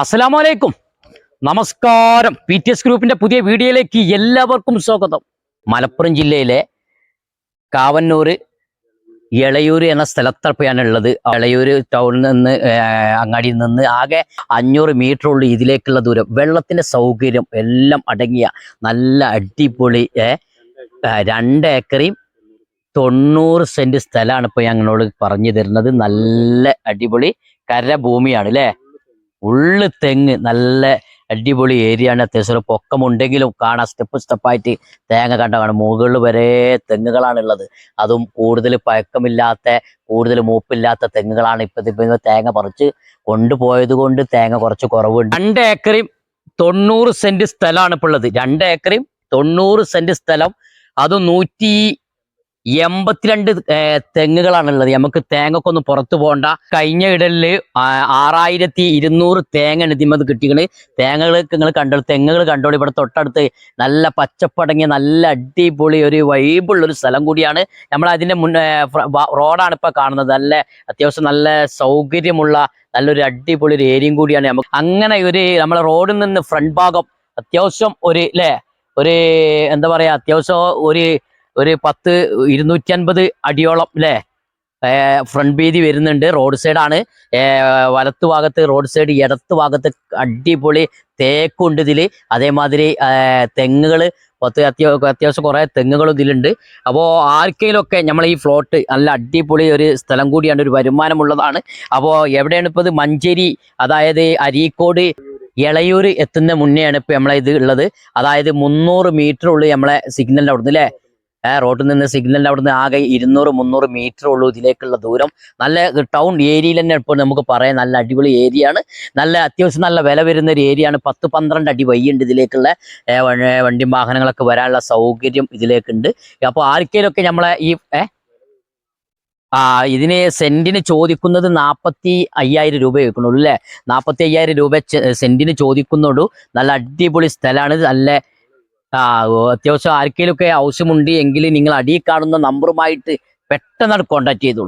അസ്സലാമലൈക്കും. നമസ്കാരം. P T S ഗ്രൂപ്പിന്റെ പുതിയ വീഡിയോയിലേക്ക് എല്ലാവർക്കും സ്വാഗതം. മലപ്പുറം ജില്ലയിലെ കാവന്നൂര് എളയൂര് എന്ന സ്ഥലത്തപ്പയാണ് ഉള്ളത് എളയൂര് ടൗണിൽ നിന്ന് അങ്ങാടിയിൽ നിന്ന് ആകെ അഞ്ഞൂറ് മീറ്റർ ഉള്ളു ഇതിലേക്കുള്ള ദൂരം. വെള്ളത്തിന്റെ സൗകര്യം എല്ലാം അടങ്ങിയ നല്ല അടിപൊളി രണ്ട് ഏക്കറിയും തൊണ്ണൂറ് സെന്റ് സ്ഥലമാണ് ഇപ്പൊ ഞങ്ങളോട് പറഞ്ഞു തരുന്നത്. നല്ല അടിപൊളി കരഭൂമിയാണ് അല്ലേ ഉള്ളു തെങ്ങ് നല്ല അടിപൊളി ഏരിയ ആണ്. അത്യാവശ്യം പൊക്കമുണ്ടെങ്കിലും കാണാൻ സ്റ്റെപ്പ് സ്റ്റെപ്പായിട്ട് തേങ്ങ കണ്ട കാണാം മുകളിൽ വരെ തെങ്ങുകളാണുള്ളത് അതും കൂടുതൽ പഴക്കമില്ലാത്ത കൂടുതൽ മൂപ്പില്ലാത്ത തെങ്ങുകളാണ് ഇപ്പൊ ഇപ്പൊ തേങ്ങ പറിച്ച് കൊണ്ടുപോയത് കൊണ്ട് തേങ്ങ കുറച്ച് കുറവുണ്ട്. രണ്ട് ഏക്കറും തൊണ്ണൂറ് സെന്റ് സ്ഥലമാണ് ഇപ്പോൾ ഉള്ളത്. രണ്ട് ഏക്കറും തൊണ്ണൂറ് സെന്റ് സ്ഥലം. അതും നൂറ്റി എൺപത്തിരണ്ട് തെങ്ങുകളാണ് തെങ്ങുകളാണുള്ളത്. നമുക്ക് തേങ്ങക്കൊന്ന് പുറത്തു പോകണ്ട കഴിഞ്ഞ ഇടലിൽ ആ- ആറായിരത്തി ഇരുന്നൂറ് തേങ്ങ ഇതിമത് കിട്ടിയത് തേങ്ങകൾ നിങ്ങൾ കണ്ടോളൂ തെങ്ങുകൾ കണ്ടോളൂ. ഇവിടെ തൊട്ടടുത്ത് നല്ല പച്ചപ്പടങ്ങിയ നല്ല അടിപൊളി ഒരു വൈബുള്ള ഒരു സ്ഥലം കൂടിയാണ്. നമ്മൾ അതിന്റെ വ- റോഡാണ് ഇപ്പൊ കാണുന്നത്. നല്ല അത്യാവശ്യം നല്ല സൗകര്യമുള്ള നല്ലൊരു അടിപൊളി ഒരു ഏരിയയും കൂടിയാണ് നമുക്ക്. അങ്ങനെ ഒരു നമ്മളെ റോഡിൽ നിന്ന് ഫ്രണ്ട് ഭാഗം അത്യാവശ്യം ഒരു അല്ലേ ഒരു എന്താ പറയാ അത്യാവശ്യം ഒരു ഒരു പത്ത് ഇരുന്നൂറ്റി അൻപത് അടിയോളം അല്ലേ ഫ്രണ്ട് വീതി വരുന്നുണ്ട്. റോഡ് സൈഡാണ് വലത്ത് ഭാഗത്ത് റോഡ് സൈഡ് ഇടത്ത് ഭാഗത്ത് അടിപൊളി തേക്കുണ്ട് ഇതിൽ അതേമാതിരി തെങ്ങുകൾ പത്ത് അത്യാവശ്യം അത്യാവശ്യം കുറേ തെങ്ങുകളും ഇതിലുണ്ട്. അപ്പോൾ ആർക്കെങ്കിലുമൊക്കെ നമ്മൾ ഈ ഫ്ലോട്ട് നല്ല അടിപൊളി ഒരു സ്ഥലം കൂടിയാണ് ഒരു വരുമാനമുള്ളതാണ്. അപ്പോൾ എവിടെയാണ് ഇപ്പോൾ ഇത്? മഞ്ചേരി അതായത് അരീക്കോട് ഇളയൂർ എത്തുന്ന മുന്നെയാണ് ഇപ്പോൾ നമ്മളെ ഇത് ഉള്ളത്. അതായത് മുന്നൂറ് മീറ്റർ ഉള്ളു നമ്മളെ സിഗ്നലിന്റെ അവിടുന്ന് അല്ലേ റോഡിൽ നിന്ന് സിഗ്നലിന് അവിടുന്ന് ആകെ ഇരുന്നൂറ് മുന്നൂറ് മീറ്റർ ഉള്ളൂ ഇതിലേക്കുള്ള ദൂരം. നല്ല ടൗൺ ഏരിയയിൽ തന്നെ ഇപ്പോൾ നമുക്ക് പറയാം. നല്ല അടിപൊളി ഏരിയ ആണ്. നല്ല അത്യാവശ്യം നല്ല വില വരുന്ന ഒരു ഏരിയ ആണ്. പത്ത് പന്ത്രണ്ട് അടി വയ്യുണ്ട് ഇതിലേക്കുള്ള വണ്ടി വാഹനങ്ങളൊക്കെ വരാനുള്ള സൗകര്യം ഇതിലേക്കുണ്ട്. അപ്പോൾ ആർക്കേലൊക്കെ നമ്മളെ ഈ ഏഹ് ആ ഇതിന് സെന്റിന് ചോദിക്കുന്നത് നാൽപ്പത്തി അയ്യായിരം രൂപ വെക്കുന്നുള്ളൂ അല്ലേ? നാൽപ്പത്തി അയ്യായിരം രൂപ സെന്റിന് ചോദിക്കുന്നുള്ളൂ. നല്ല അടിപൊളി സ്ഥലമാണ്. നല്ല അത്യാവശ്യം ആർക്കെങ്കിലുമൊക്കെ ആവശ്യമുണ്ട് എങ്കിൽ നിങ്ങൾ അടിയിൽ കാണുന്ന നമ്പറുമായിട്ട് പെട്ടെന്ന് കോൺടാക്ട് ചെയ്തോളൂ.